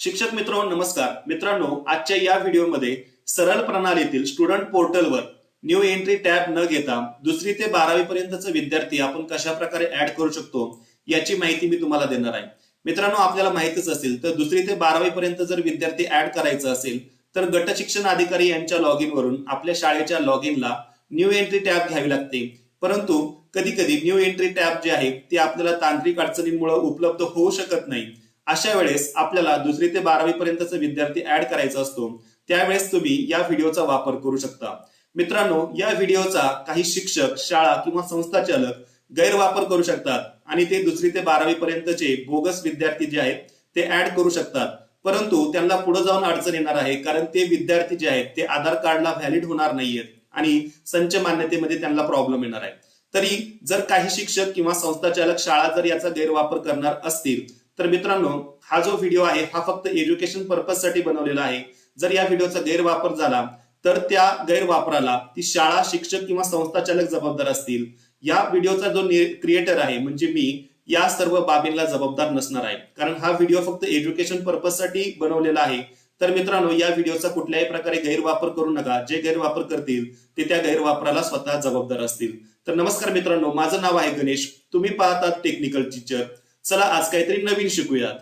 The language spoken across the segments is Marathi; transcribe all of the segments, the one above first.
शिक्षक मित्र नमस्कार. मित्रांनो आजच्या या व्हिडिओमध्ये सरळ प्रणालीतील स्टुडंट पोर्टलवर न्यू एंट्री टॅब न घेता दुसरी ते बारावी पर्यंतचे विद्यार्थी आपण कशा प्रकारे ऍड करू शकतो याची माहिती मी तुम्हाला देणार आहे. मित्रांनो आपल्याला माहितीच असेल तर दुसरी ते बारावी पर्यंत जर विद्यार्थी ऍड करायचं असेल तर गट शिक्षण अधिकारी यांच्या लॉग इन वरून आपल्या शाळेच्या लॉग इनला न्यू एंट्री टॅब घ्यावी लागते. परंतु कधी कधी न्यू एंट्री टॅब जे आहे ते आपल्याला तांत्रिक अडचणींमुळे उपलब्ध होऊ शकत नाही. अशा वेळेस आपल्याला दुसरी ते बारावी पर्यंतचा विद्यार्थी ऍड करायचा असतो त्यावेळेस तुम्ही या व्हिडिओचा वापर करू शकता. मित्रांनो या व्हिडिओचा काही शिक्षक शाळा किंवा संस्था चालक गैरवापर करू शकतात आणि ते दुसरी ते बारावी पर्यंतचे बोगस विद्यार्थी जे आहेत ते ऍड करू शकतात. परंतु त्यांना पुढे जाऊन अडचण येणार आहे कारण ते विद्यार्थी जे आहेत ते आधार कार्डला व्हॅलिड होणार नाहीयेत आणि संच मान्यतेमध्ये त्यांना प्रॉब्लेम येणार आहे. तरी जर काही शिक्षक किंवा संस्था चालक शाळा जर याचा गैरवापर करणार असतील तर मित्रांनो हा जो व्हिडिओ आहे हा फक्त एज्युकेशन पर्पजसाठी बनवलेला आहे. जर या व्हिडिओचा गैरवापर झाला तर त्या गैरवापराला ती शाळा शिक्षक किंवा संस्था चालक जबाबदार असतील. या व्हिडिओचा जो क्रिएटर आहे म्हणजे मी या सर्व बाबींना जबाबदार नसणार आहे. कारण हा व्हिडिओ फक्त एज्युकेशन पर्पजसाठी बनवलेला आहे. तर मित्रांनो या व्हिडिओचा कुठल्याही प्रकारे गैरवापर करू नका. जे गैरवापर करतील ते त्या गैरवापराला स्वतः जबाबदार असतील. तर नमस्कार मित्रांनो माझं नाव आहे गणेश. तुम्ही पाहतात टेक्निकल टीचर चला आज काहीतरी नवीन शिकूयात.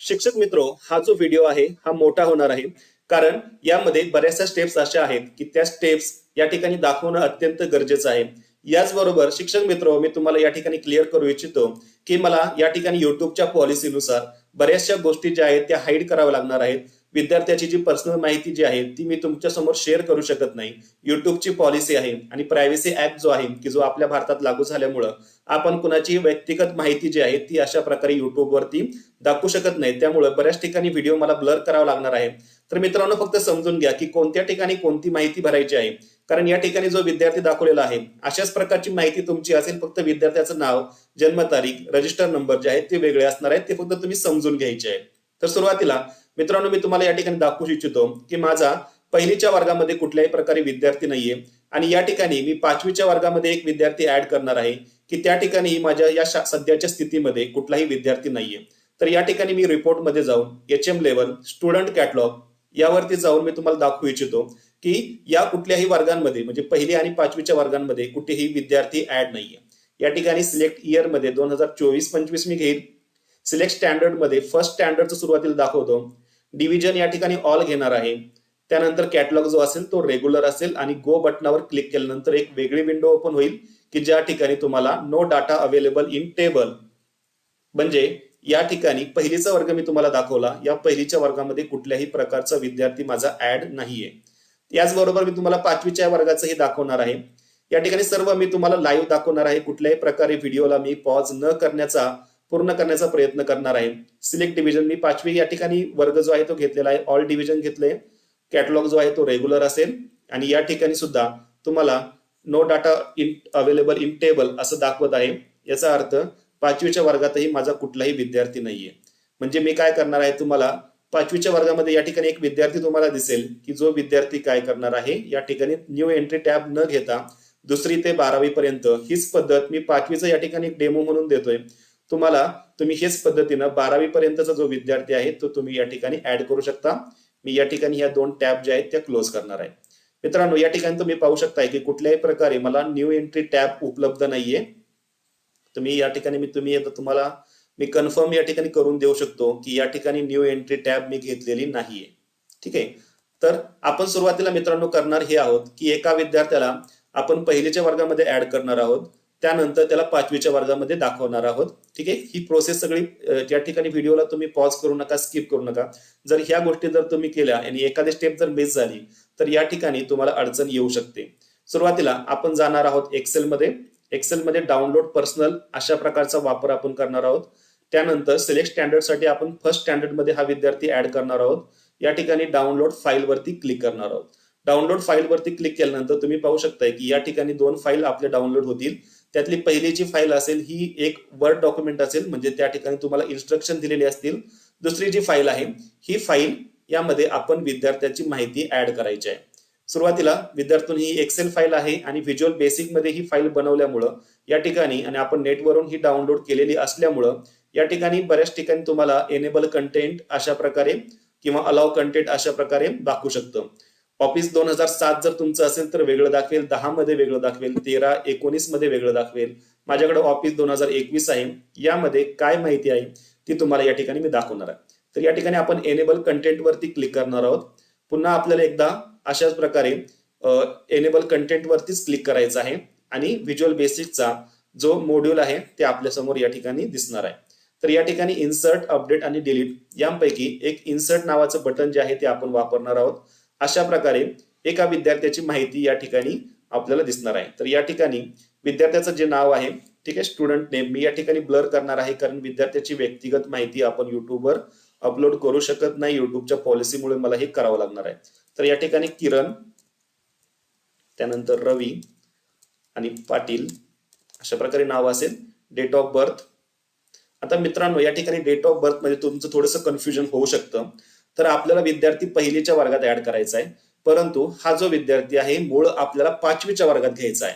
शिक्षक मित्र हा जो व्हिडिओ आहे हा मोठा होणार आहे. कारण यामध्ये बऱ्याचशा स्टेप्स अशा आहेत की त्या स्टेप्स या ठिकाणी दाखवणं अत्यंत गरजेचं आहे. याचबरोबर शिक्षक मित्र मी तुम्हाला या ठिकाणी क्लिअर करू इच्छितो की मला या ठिकाणी युट्यूबच्या पॉलिसीनुसार बऱ्याचशा गोष्टी ज्या आहेत त्या हाईड कराव्या लागणार आहेत. विद्यार्थ्याची जी पर्सनल माहिती जी आहे ती मी तुमच्यासमोर शेअर करू शकत नाही. युट्यूबची पॉलिसी आहे आणि प्रायव्हसी ऍक्ट जो आहे की जो आपल्या भारतात लागू झाल्यामुळं आपण कुणाची व्यक्तिगत माहिती जी आहे ती अशा प्रकारे युट्यूबवरती दाखवू शकत नाही. त्यामुळे बऱ्याच ठिकाणी व्हिडिओ मला ब्लर करावा लागणार आहे. तर मित्रांनो फक्त समजून घ्या की कोणत्या ठिकाणी कोणती माहिती भरायची आहे. कारण या ठिकाणी जो विद्यार्थी दाखवलेला आहे अशाच प्रकारची माहिती तुमची असेल फक्त विद्यार्थ्याचं नाव जन्मतारीख रजिस्टर नंबर जे आहेत ते वेगळे असणार आहेत ते फक्त तुम्ही समजून घ्यायचे आहे. तर सुरुवातीला मित्रांनो मी तुम्हाला या ठिकाणी दाखवू इच्छितो की माझा पहिलीच्या वर्गामध्ये कुठल्याही प्रकारे विद्यार्थी नाहीये आणि या ठिकाणी मी पाचवीच्या वर्गामध्ये एक विद्यार्थी ऍड करणार आहे की त्या ठिकाणी माझ्या या सध्याच्या स्थितीमध्ये कुठलाही विद्यार्थी नाहीये. तर या ठिकाणी मी रिपोर्टमध्ये जाऊन H M level student catalogue यावरती जाऊन मी तुम्हाला दाखवू इच्छितो की या कुठल्याही वर्गांमध्ये म्हणजे पहिली आणि पाचवीच्या वर्गांमध्ये कुठेही विद्यार्थी ऍड नाहीये. या ठिकाणी सिलेक्ट इयरमध्ये दोन हजार चोवीस पंचवीस मी घेईल सिलेक्ट स्टँडर्डमध्ये फर्स्ट स्टँडर्डचं सुरुवातीला दाखवतो. डिव्हिजन या ठिकाणी ऑल घेणार आहे. त्यानंतर कॅटलॉग जो असेल तो रेग्युलर असेल आणि गो बटनावर क्लिक केल्यानंतर एक वेगळी विंडो ओपन होईल की ज्या ठिकाणी तुम्हाला no data available in table म्हणजे या ठिकाणी पहिलीचा वर्ग मी तुम्हाला दाखवला. या पहिलीच्या वर्गामध्ये कुठल्याही प्रकारचा विद्यार्थी माझा ऍड नाहीये. याचबरोबर मी तुम्हाला पाचवीच्या वर्गाचंही दाखवणार आहे. या ठिकाणी सर्व मी तुम्हाला लाईव्ह दाखवणार आहे. कुठल्याही प्रकारे व्हिडिओला मी पॉज न करण्याचा पूर्ण करण्याचा प्रयत्न करणार आहे. सिलेक्ट डिव्हिजन मी पाचवी या ठिकाणी वर्ग जो आहे तो घेतलेला आहे. ऑल डिव्हिजन घेतले. कॅटलॉग जो आहे तो रेग्युलर असेल. आणि या ठिकाणी सुद्धा तुम्हाला no data in available in table असं दाखवत आहे. याचा अर्थ पाचवीच्या वर्गातही माझा कुठलाही विद्यार्थी नाहीये. म्हणजे मी काय करणार आहे तुम्हाला पाचवीच्या वर्गामध्ये या ठिकाणी एक विद्यार्थी तुम्हाला दिसेल की जो विद्यार्थी काय करणार आहे. या ठिकाणी न्यू एंट्री टॅब न घेता दुसरी ते बारावी पर्यंत हीच पद्धत मी पाचवीचा या ठिकाणी एक डेमो म्हणून देतोय. तुम्हाला तुम्ही हेच पद्धतीनं बारावी पर्यंतचा जो विद्यार्थी आहे तो तुम्ही या ठिकाणी ऍड करू शकता. मी या ठिकाणी ह्या दोन टॅब ज्या आहेत त्या क्लोज करणार आहे. मित्रांनो या ठिकाणी तुम्ही पाहू शकताय की कुठल्याही प्रकारे मला न्यू एंट्री टॅब उपलब्ध नाहीये. तुम्ही या ठिकाणी मी तुम्ही तुम्हाला मी कन्फर्म या ठिकाणी करून देऊ शकतो की या ठिकाणी न्यू एंट्री टॅब मी घेतलेली नाहीये. ठीक आहे? तर आपण सुरुवातीला मित्रांनो करणार हे आहोत की एका विद्यार्थ्याला आपण पहिलीच्या वर्गामध्ये ऍड करणार आहोत. त्यानंतर त्याला पाचवीच्या वर्गामध्ये दाखवणार आहोत. ठीक आहे? ही प्रोसेस सगळी या ठिकाणी व्हिडिओला तुम्ही पॉज करू नका स्किप करू नका. जर ह्या गोष्टी जर तुम्ही केल्या आणि एखादी स्टेप जर मिस झाली तर या ठिकाणी तुम्हाला अडचण येऊ शकते. सुरुवातीला आपण जाणार आहोत एक्सेलमध्ये एक्सेलमध्ये डाउनलोड पर्सनल अशा प्रकारचा वापर आपण करणार आहोत. त्यानंतर सिलेक्ट स्टँडर्डसाठी आपण फर्स्ट स्टँडर्डमध्ये हा विद्यार्थी ऍड करणार आहोत. या ठिकाणी डाउनलोड फाईल वरती क्लिक करणार आहोत. डाउनलोड फाईल वरती क्लिक केल्यानंतर तुम्ही पाहू शकताय की या ठिकाणी दोन फाईल आपले डाउनलोड होतील. त्यातली पहिली जी फाईल असेल ही एक वर्ड डॉक्युमेंट असेल म्हणजे त्या ठिकाणी तुम्हाला इन्स्ट्रक्शन दिलेली असतील. दुसरी जी फाईल आहे ही फाईल यामध्ये आपण विद्यार्थ्याची माहिती ऍड करायची आहे. सुरुवातीला विद्यार्थ्यांनी ही एक्सेल फाईल आहे आणि व्हिज्युअल बेसिकमध्ये ही फाईल बनवल्यामुळं या ठिकाणी आणि आपण नेटवरून ही डाउनलोड केलेली असल्यामुळं या ठिकाणी बऱ्याच ठिकाणी तुम्हाला एनेबल कंटेंट अशा प्रकारे किंवा अलाव कंटेंट अशा प्रकारे दाखवू शकतं. ऑफिस दोन हजार सात जर तुमचं असेल तर वेगळं दाखवेल दहा मध्ये वेगळं दाखवेल तेरा एकोणीसमध्ये वेगळं दाखवेल. माझ्याकडे ऑफिस दोन हजार एकवीस आहे. यामध्ये काय माहिती आहे ती तुम्हाला या ठिकाणी मी दाखवणार आहे. तर या ठिकाणी आपण एनेबल कंटेंट वरती क्लिक करणार आहोत. पुन्हा आपल्याला एकदा अशाच प्रकारे एनेबल कंटेंट वरतीच क्लिक करायचं आहे. आणि व्हिज्युअल बेसिकचा जो मॉड्यूल आहे ते आपल्यासमोर या ठिकाणी दिसणार आहे. तर या ठिकाणी इन्सर्ट अपडेट आणि डिलीट यांपैकी एक इन्सर्ट नावाचं बटन जे आहे ते आपण वापरणार आहोत. अशा प्रकारे एका विद्यार्थ्याची माहिती या ठिकाणी आपल्याला दिसणार आहे. तर या ठिकाणी विद्यार्थ्याचं जे नाव आहे ठीक आहे स्टुडंट नेम मी या ठिकाणी ब्लर करणार आहे कारण विद्यार्थ्याची व्यक्तिगत माहिती आपण युट्यूबवर अपलोड करू शकत नाही. युट्यूबच्या पॉलिसीमुळे मला हे करावं लागणार आहे. तर या ठिकाणी किरण त्यानंतर रवी आणि पाटील अशा प्रकारे नाव असेल. डेट ऑफ बर्थ आता मित्रांनो या ठिकाणी डेट ऑफ बर्थ म्हणजे तुमचं थोडंसं कन्फ्युजन होऊ शकतं. तर आपल्याला विद्यार्थी पहिलीच्या वर्गात ऍड करायचा आहे. परंतु हा जो विद्यार्थी आहे मूळ आपल्याला पाचवीच्या वर्गात घ्यायचा आहे.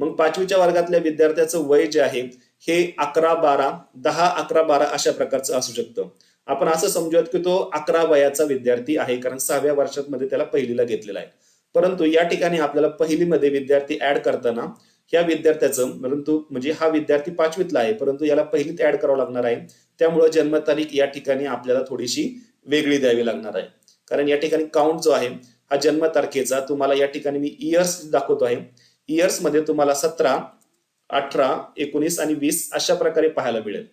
मग पाचवीच्या वर्गातल्या विद्यार्थ्याचं वय जे आहे हे अकरा बारा दहा अकरा बारा अशा प्रकारचं असू शकतं. आपण असं समजूयात की तो अकरा वयाचा विद्यार्थी आहे कारण सहाव्या वर्षात मध्ये त्याला पहिलीला घेतलेला आहे. परंतु या ठिकाणी आपल्याला पहिलीमध्ये विद्यार्थी ऍड करताना ह्या विद्यार्थ्याचं परंतु म्हणजे हा विद्यार्थी पाचवीतला आहे परंतु याला पहिलीत ऍड करावं लागणार आहे. त्यामुळे जन्मतारीख या ठिकाणी आपल्याला थोडीशी वेगळी द्यावी लागणार आहे. कारण या ठिकाणी काउंट जो आहे हा जन्मतारखेचा तुम्हाला या ठिकाणी मी इयर्स दाखवतो आहे. इयर्समध्ये तुम्हाला सतरा अठरा एकोणीस आणि वीस अशा प्रकारे पाहायला मिळेल.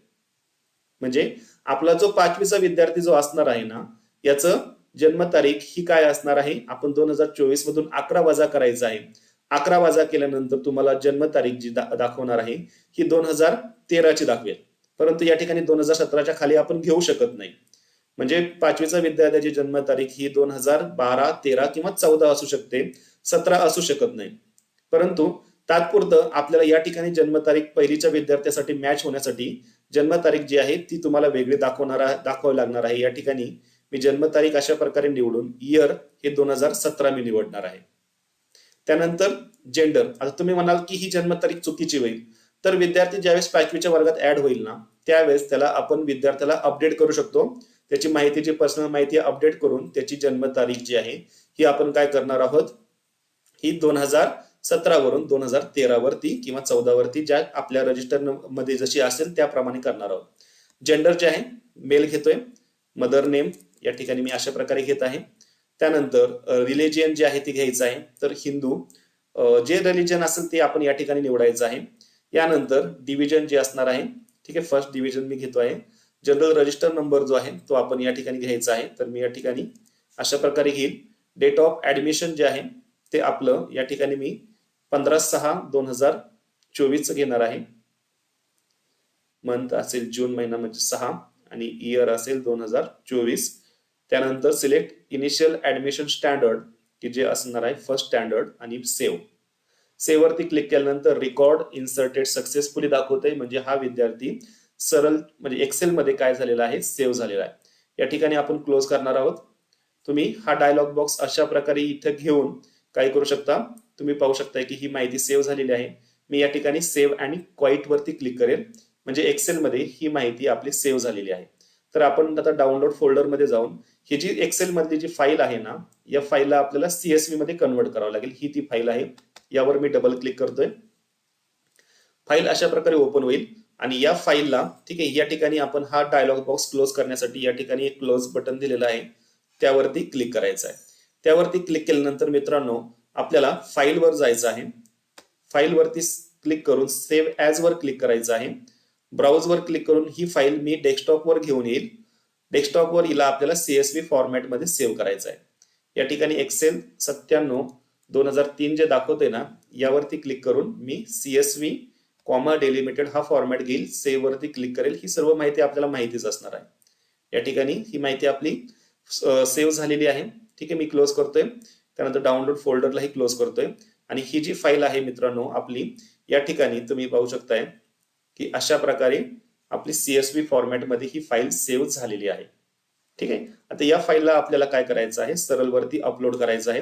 म्हणजे आपला जो पाचवीचा विद्यार्थी जो असणार आहे ना याचं जन्मतारीख ही काय असणार आहे? आपण दोन हजार चोवीस मधून अकरा वजा करायचा आहे. अकरा वजा केल्यानंतर तुम्हाला जन्मतारीख जी दाखवणार आहे ही दोन हजार तेराची दाखवेल. परंतु या ठिकाणी दोन हजार सतराच्या खाली आपण घेऊ शकत नाही. म्हणजे पाचवीचा विद्यार्थ्याची जन्मतारीख ही दोन हजार बारा तेरा किंवा चौदा असू शकते सतरा असू शकत नाही. परंतु तात्पुरतं आपल्याला या ठिकाणी जन्मतारीख पहिलीच्या विद्यार्थ्यासाठी मॅच होण्यासाठी जन्मतारीख जी आहे ती तुम्हाला वेगळी दाखवणार दाखवावी लागणार आहे. या ठिकाणी मी जन्मतारीख अशा प्रकारे निवडून इयर हे दोन हजार सतरा मी निवडणार आहे. त्यानंतर जेंडर आता तुम्ही म्हणाल की ही जन्मतारीख चुकीची होईल. तर विद्यार्थी ज्यावेळेस पाचवीच्या वर्गात ऍड होईल ना त्यावेळेस त्याला आपण विद्यार्थ्याला अपडेट करू शकतो. त्याची माहिती जी पर्सनल माहिती अपडेट करून त्याची जन्मतारीख जी आहे ही आपण काय करणार आहोत? ही दोन हजार सतरावरून दोन हजार तेरावरती किंवा चौदावरती ज्या आपल्या रजिस्टरमध्ये जशी असेल त्याप्रमाणे करणार आहोत. जेंडर जे आहे मेल घेतोय. मदर नेम या ठिकाणी मी अशा प्रकारे घेत आहे. त्यानंतर रिलिजियन जे आहे ते घ्यायचं आहे. तर हिंदू जे रिलिजन असेल ते आपण या ठिकाणी निवडायचं आहे. यानंतर डिव्हिजन जे असणार आहे ठीक आहे फर्स्ट डिव्हिजन मी घेतो आहे. जनरल रजिस्टर नंबर जो आहे तो आपण या ठिकाणी घ्यायचा आहे. तर मी या ठिकाणी अशा प्रकारे घेईल. डेट ऑफ ऍडमिशन जे आहे ते आपलं या ठिकाणी मी पंधरा सहा दोन हजार चोवीस घेणार आहे. मंथ असेल जून महिना म्हणजे सहा आणि इयर असेल दोन हजार चोवीस. त्यानंतर सिलेक्ट इनिशियल ऍडमिशन स्टँडर्ड की जे असणार आहे फर्स्ट स्टँडर्ड आणि सेव्ह सेव्हवरती क्लिक केल्यानंतर रेकॉर्ड इन्सर्टेड सक्सेसफुली दाखवते म्हणजे हा विद्यार्थी सरळ म्हणजे एक्सेल मध्ये काय झालेला आहे? सेव्ह झालेला आहे. या ठिकाणी आपण क्लोज करणार आहोत. तुम्ही हा डायलॉग बॉक्स अशा प्रकारे इथं घेऊन काय करू शकता? तुम्ही पाहू शकता की ही माहिती सेव्ह झालेली आहे. मी या ठिकाणी सेव्ह आणि क्वाईट वरती क्लिक करेल. म्हणजे एक्सेल मध्ये ही माहिती आपली सेव्ह झालेली आहे. तर आपण आता डाउनलोड फोल्डरमध्ये जाऊन ही जी एक्सेल मधली जी फाईल आहे ना या फाईलला आपल्याला सीएसव्ही मध्ये कन्वर्ट करावं लागेल. ही ती फाईल आहे. यावर मी डबल क्लिक करतोय. फाईल अशा प्रकारे ओपन होईल. आणि या फाईलला ठीक आहे या ठिकाणी आपण हा डायलॉग बॉक्स क्लोज करण्यासाठी या ठिकाणी एक क्लोज बटन दिलेलं आहे. त्यावरती क्लिक करायचं आहे. त्यावरती क्लिक केल्यानंतर मित्रांनो आपल्याला फाईलवर जायचं आहे. फाईलवरती क्लिक करून सेव्ह ॲज वर क्लिक करायचं आहे. ब्राउजवर क्लिक करून ही फाईल मी डेस्कटॉपवर घेऊन येईल. डेस्कटॉपवर हिला आपल्याला सीएसवी फॉर्मॅटमध्ये सेव्ह करायचं आहे. या ठिकाणी एक्सेल सत्त्याण्णव दोन हजार तीन जे दाखवते ना यावरती क्लिक करून मी सीएसवी कॉमा डेलिमिटेड हा फॉर्मॅट घेईल सेव्ह वरती क्लिक करेल. ही सर्व माहिती आपल्याला माहितीच असणार आहे. या ठिकाणी ही माहिती आपली सेव्ह झालेली आहे. ठीक आहे मी क्लोज करतोय. त्यानंतर डाउनलोड फोल्डरलाही क्लोज करतोय. आणि ही जी फाईल आहे मित्रांनो आपली या ठिकाणी तुम्ही पाहू शकताय. की अशा प्रकारे आपली सीएसव्ही फॉर्मॅटमध्ये ही फाईल सेव्ह झालेली आहे. ठीक आहे? आता या फाईलला आपल्याला काय करायचं आहे? सरळ वरती अपलोड करायचं आहे.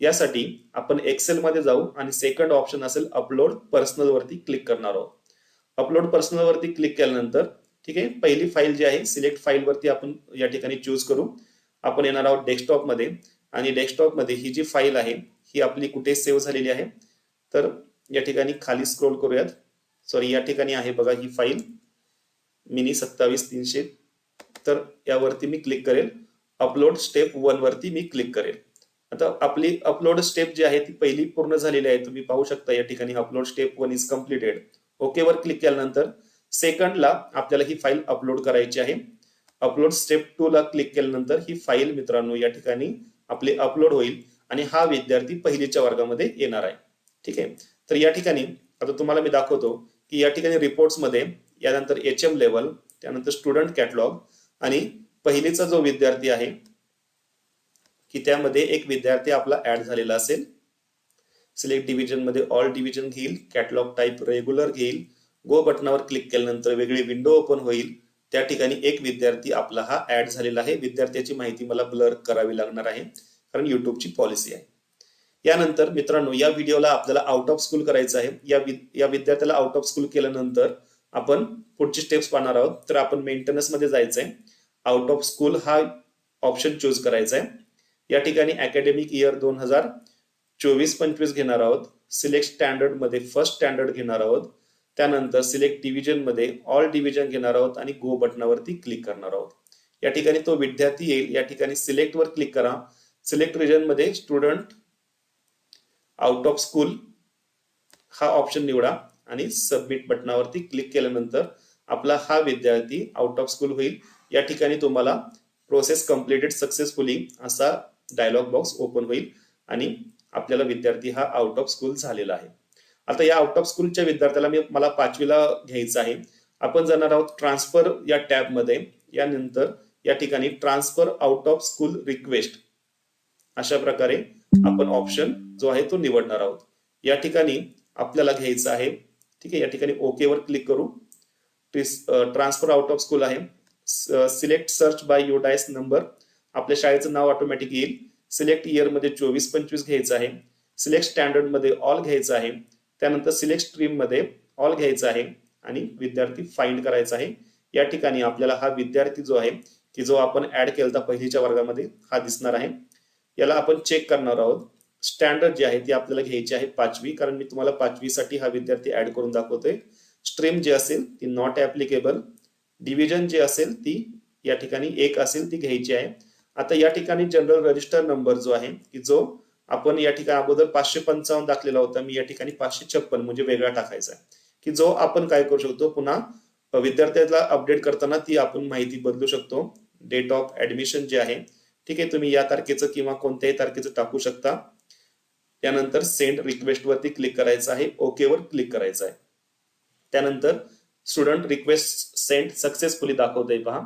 यासाठी आपण एक्सेल मध्ये जाऊ आणि सेकंड ऑप्शन असेल अपलोड पर्सनल वरती क्लिक करणार आहोत. अपलोड पर्सनल वरती क्लिक केल्यानंतर ठीक आहे? पहिली फाईल जी आहे सिलेक्ट फाईल वरती आपण या ठिकाणी चूज करू. आपण येणार आहोत डेस्कटॉपमध्ये आणि डेस्कटॉपमध्ये ही जी फाईल आहे ही आपली कुठे सेव्ह झालेली आहे? तर या ठिकाणी खाली स्क्रोल करूयात. सॉरी या ठिकाणी आहे बघा ही फाईल मिनी सत्तावीस तीनशे. तर यावरती मी क्लिक करेल. अपलोड स्टेप वन वरती मी क्लिक करेल. आता आपली अपलोड स्टेप जी आहे ती पहिली पूर्ण झालेली आहे. तुम्ही पाहू शकता या ठिकाणी upload step one is completed okay वर क्लिक केल्यानंतर सेकंडला आपल्याला ही फाईल अपलोड करायची आहे. अपलोड स्टेप टू ला क्लिक केल्यानंतर ही फाईल मित्रांनो या ठिकाणी आपली अपलोड होईल आणि हा विद्यार्थी पहिलीच्या वर्गामध्ये येणार आहे. ठीक आहे? तर या ठिकाणी आता तुम्हाला मी दाखवतो. की या ठिकाणी रिपोर्ट्समध्ये यानंतर एच एम लेवल त्यानंतर स्टुडंट कॅटलॉग आणि पहिलीचा जो विद्यार्थी आहे की त्यामध्ये एक विद्यार्थी आपला ऍड झालेला असेल. सिलेक्ट डिव्हिजनमध्ये ऑल डिव्हिजन घेईल कॅटलॉग टाईप रेग्युलर घेईल. गो बटनावर क्लिक केल्यानंतर वेगळी विंडो ओपन होईल. त्या ठिकाणी एक विद्यार्थी आपला हा ऍड झालेला आहे. विद्यार्थ्याची माहिती मला ब्लर करावी लागणार आहे कारण युट्यूबची पॉलिसी आहे. यानंतर मित्रांनो या व्हिडिओला आपल्याला आउट ऑफ स्कूल करायचं आहे. या या विद्यार्थ्याला आउट ऑफ स्कूल केल्यानंतर आपण पुढची स्टेप्स पाहणार आहोत. तर आपण मेंटेनन्समध्ये जायचंय. आउट ऑफ स्कूल हा ऑप्शन चूज करायचा आहे या ठिकाणी अकॅडमिक इयर दोन हजार चोवीस पंचवीस घेणार आहोत. सिलेक्ट स्टँडर्डमध्ये फर्स्ट स्टँडर्ड घेणार आहोत. त्यानंतर सिलेक्ट डिव्हिजनमध्ये ऑल डिव्हिजन घेणार आहोत आणि गो बटनावरती क्लिक करणार आहोत. या ठिकाणी तो विद्यार्थी येईल. या ठिकाणी सिलेक्ट वर क्लिक करा. सिलेक्ट रिजनमध्ये स्टुडंट आउट ऑफ स्कूल हा ऑप्शन निवडा आणि सबमिट बटनावरती क्लिक केल्यानंतर आपला हा विद्यार्थी आउट ऑफ स्कूल होईल. या ठिकाणी तुम्हाला प्रोसेस कम्प्लिटेड सक्सेसफुली असा डायलॉग बॉक्स ओपन होईल आणि आपल्याला विद्यार्थी हा आउट ऑफ स्कूल झालेला आहे. आता या आउट ऑफ स्कूलच्या विद्यार्थ्याला मी मला पाचवीला घ्यायचं आहे. आपण जाणार आहोत ट्रान्सफर या टॅबमध्ये. यानंतर या ठिकाणी transfer out of school request अशा प्रकारे आपण ऑप्शन जो आहे तो निवडणार आहोत. या ठिकाणी आपल्याला घ्यायचं आहे. ठीक आहे या ठिकाणी ओके वर क्लिक करू. ट्रान्सफर आउट ऑफ स्कूल आहे. Select search by UDISE number आपल्या शाळेचं नाव ऑटोमॅटिक येईल. सिलेक्ट इयरमध्ये चोवीस पंचवीस घ्यायचं आहे. सिलेक्ट स्टँडर्डमध्ये ऑल घ्यायचं आहे. त्यानंतर सिलेक्ट स्ट्रीममध्ये ऑल घ्यायचं आहे. आणि विद्यार्थी फाइंड करायचा आहे. या ठिकाणी आपल्याला हा विद्यार्थी जो आहे की जो आपण ऍड केला पहिलीच्या वर्गामध्ये हा दिसणार आहे. याला आपण चेक करणार आहोत. स्टँडर्ड जे आहे ती आपल्याला घ्यायची आहे पाचवी. कारण मी तुम्हाला पाचवीसाठी हा विद्यार्थी ऍड करून दाखवतोय. स्ट्रीम जी असेल ती नॉट ऍप्लिकेबल डिव्हिजन जी असेल ती या ठिकाणी एक असेल ती घ्यायची आहे. आता या ठिकाणी जनरल रजिस्टर नंबर जो आहे की जो आपण या ठिकाणी अगोदर पाचशे पंचावन्न दाखलेला होता मी या ठिकाणी पाचशे छप्पन म्हणजे वेगळा टाकायचा आहे. की जो आपण काय करू शकतो पुन्हा विद्यार्थ्याला अपडेट करताना ती आपण माहिती बदलू शकतो. डेट ऑफ ऍडमिशन जे आहे ठीक आहे तुम्ही या तारखेचं किंवा कोणत्याही तारखेचं टाकू शकता. त्यानंतर सेंड रिक्वेस्ट वरती क्लिक करायचं आहे ओके वर क्लिक करायचं आहे. त्यानंतर स्टुडंट रिक्वेस्ट सेंड सक्सेसफुली दाखवतोय पहा.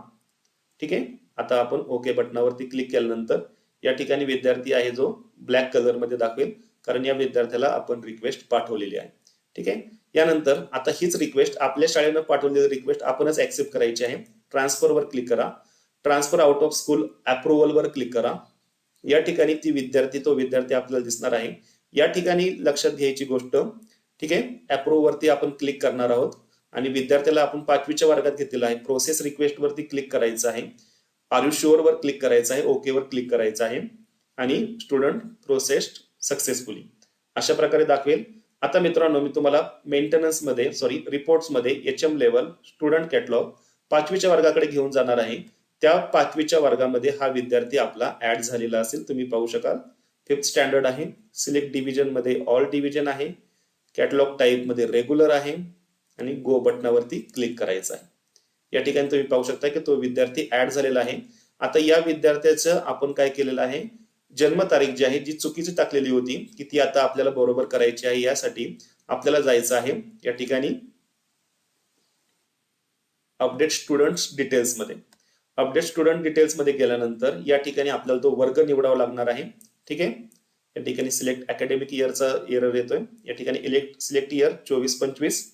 ठीक आहे आता आपण ओके बटनावरती क्लिक केल्यानंतर या ठिकाणी विद्यार्थी आहे जो ब्लॅक कलरमध्ये दाखवेल कारण या विद्यार्थ्याला आपण रिक्वेस्ट पाठवलेली आहे. ठीक आहे यानंतर आता हीच रिक्वेस्ट आपल्या शाळेनं पाठवलेली रिक्वेस्ट आपणच ऍक्सेप्ट करायची आहे. ट्रान्सफर वर क्लिक करा. ट्रान्सफर आउट ऑफ स्कूल अप्रुव्हलवर क्लिक करा. या ठिकाणी ती विद्यार्थी तो विद्यार्थी आपल्याला दिसणार आहे. या ठिकाणी लक्षात घ्यायची गोष्ट ठीक आहे अप्रूव्ह वरती आपण क्लिक करणार आहोत. आणि विद्यार्थ्याला आपण पाचवीच्या वर्गात घेतलेला आहे. प्रोसेस रिक्वेस्ट वरती क्लिक करायचं आहे. आर शुअर वर क्लिक करायचं आहे? ओके वर क्लिक करायचं आहे. आणि स्टुडंट प्रोसेस्ड सक्सेसफुली अशा प्रकारे दाखवेल. आता मित्रांनो मी तुम्हाला मेंटेनन्समध्ये sorry रिपोर्ट्समध्ये H M level student catalogue पाचवीच्या वर्गाकडे घेऊन जाणार आहे. त्या पाचवीच्या वर्गामध्ये हा विद्यार्थी आपला ऍड झालेला असेल. तुम्ही पाहू शकाल. फिफ्थ स्टँडर्ड आहे. सिलेक्ट डिव्हिजनमध्ये ऑल डिव्हिजन आहे. कॅटलॉग टाईपमध्ये रेग्युलर आहे. आणि गो बटनावरती क्लिक करायचं आहे. या ठिकाणी तुम्ही पाहू शकता की तो विद्यार्थी ऍड झालेला आहे. आता या विद्यार्थ्याचं आपण काय केलेलं आहे? जन्मतारीख जी आहे जी चुकीची टाकलेली होती की ती आता आपल्याला बरोबर करायची आहे यासाठी आपल्याला जायचं आहे. या ठिकाणी अपडेट स्टुडंट डिटेल्समध्ये. अपडेट स्टुडंट डिटेल्समध्ये गेल्यानंतर या ठिकाणी आपल्याला तो वर्ग निवडावा लागणार आहे. ठीक आहे? या ठिकाणी सिलेक्ट अकॅडमिक इयरचा एरर येतोय. या ठिकाणी इलेक्ट सिलेक्ट इयर चोवीस पंचवीस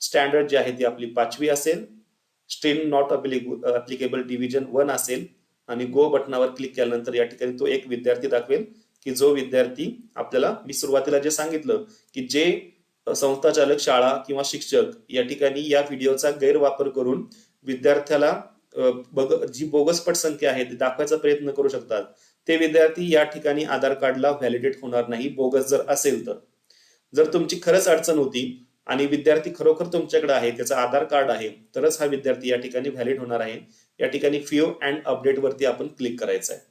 स्टँडर्ड जी आहे ती आपली पाचवी असेल. Stream not applicable division one असेल. आणि गो बटनावर क्लिक केल्यानंतर या ठिकाणी तो एक विद्यार्थी दाखवेल की जो विद्यार्थी आपल्याला मी सुरुवातीला जे सांगितलं की जे संस्थाचालक शाळा किंवा शिक्षक या ठिकाणी या व्हिडिओचा गैरवापर करून विद्यार्थ्याला बग जी बोगसपट संख्या आहे ती दाखवायचा प्रयत्न करू शकतात. ते विद्यार्थी या ठिकाणी आधार कार्डला व्हॅलिडेट होणार नाही बोगस जर असेल तर. जर तुमची खरंच अडचण होती आणि विद्यार्थी खरोखर तुमच्याकडे आहे त्याचा आधार कार्ड आहे तरच हा विद्यार्थी या ठिकाणी व्हॅलिड होणार आहे. या ठिकाणी फ्यू अँड अपडेट वरती आपण क्लिक करायचं आहे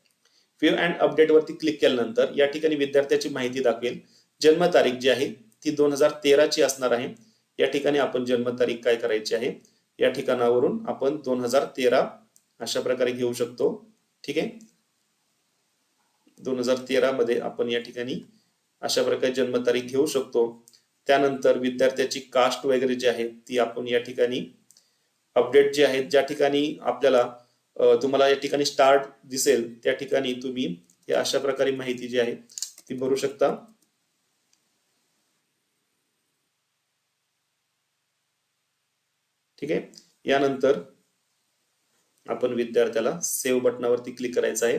फ्यू अँड अपडेट वरती क्लिक केल्यानंतर या ठिकाणी विद्यार्थ्याची माहिती दाखवेल. जन्मतारीख जी आहे ती दोन हजार तेराची असणार आहे. या ठिकाणी आपण जन्मतारीख काय करायची आहे? या ठिकाणावरून आपण दोन हजार तेरा अशा प्रकारे घेऊ शकतो. ठीक आहे? दोन हजार तेरा मध्ये आपण या ठिकाणी अशा प्रकारे जन्मतारीख घेऊ शकतो. त्यानंतर विद्यार्थ्याची कास्ट वगैरे जी आहे ती आपण या ठिकाणी अपडेट जे आहेत ज्या ठिकाणी आपल्याला तुम्हाला या ठिकाणी स्टार्ट दिसेल त्या ठिकाणी तुम्ही अशा प्रकारे माहिती जी आहे ती भरू शकता. ठीक आहे? यानंतर आपण विद्यार्थ्याला सेव्ह बटनावरती क्लिक करायचं आहे.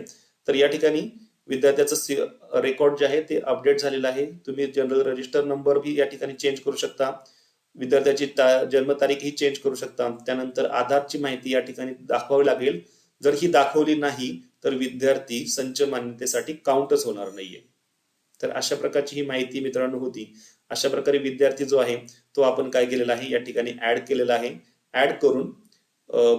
तर या ठिकाणी विद्यार्थ्याचं रेकॉर्ड जे आहे ते अपडेट झालेलं आहे. तुम्ही जनरल रजिस्टर नंबर भी या ठिकाणी चेंज करू शकता. विद्यार्थ्याची जन्मतारीख ही चेंज करू शकता. त्यानंतर आधारची माहिती या ठिकाणी दाखवावी लागेल. जर ही दाखवली नाही तर विद्यार्थी संच मान्यतेसाठी काउंटच होणार नाहीये. तर अशा प्रकारची ही माहिती मित्रांनो होती. अशा प्रकारे विद्यार्थी जो आहे तो आपण काय केलेला आहे? या ठिकाणी ऍड केलेला आहे. ऍड करून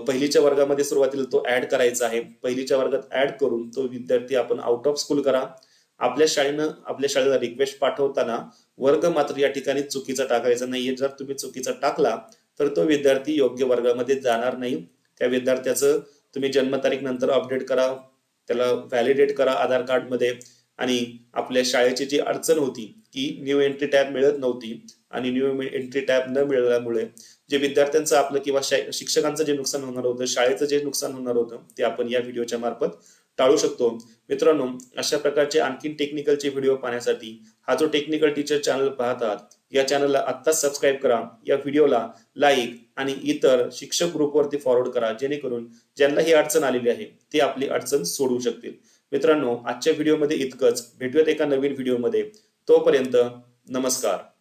पहिलीच्या वर्गामध्ये सुरुवातीला तो ऍड करायचा आहे. पहिलीच्या वर्गात ऍड करून तो विद्यार्थी आपण आउट ऑफ स्कूल करा. आपल्या शाळेनं आपल्या शाळेला रिक्वेस्ट पाठवताना वर्ग मात्र या ठिकाणी चुकीचा टाकायचा नाहीये. जर तुम्ही चुकीचा टाकला तर तो विद्यार्थी योग्य वर्गामध्ये जाणार नाही. त्या विद्यार्थ्याचं तुम्ही जन्मतारीख नंतर अपडेट करा. त्याला व्हॅलिडेट करा आधार कार्डमध्ये. आणि आपल्या शाळेची जी अडचण होती की न्यू एंट्री टॅब मिळत नव्हती आणि न्यू एंट्री टॅब न मिळाल्यामुळे जे विद्यार्थ्यांचं आपलं किंवा शा- शिक्षकांचं जे नुकसान होणार होतं शाळेचं जे नुकसान होणार होतं ते आपण या व्हिडिओच्या मार्फत टाळू शकतो. मित्रांनो अशा प्रकारचे आणखी टेक्निकलचे व्हिडिओ पाहण्यासाठी हा जो टेक्निकल टीचर चॅनल पाहतात या चॅनलला आत्ताच सबस्क्राईब करा. या व्हिडिओला लाईक आणि इतर शिक्षक ग्रुपवरती फॉरवर्ड करा जेणेकरून ज्यांना ही अडचण आलेली आहे ते आपली अडचण सोडवू शकतील. मित्रांनो आजच्या व्हिडिओमध्ये इतकंच. भेटूयात एका नवीन व्हिडिओमध्ये तोपर्यंत नमस्कार.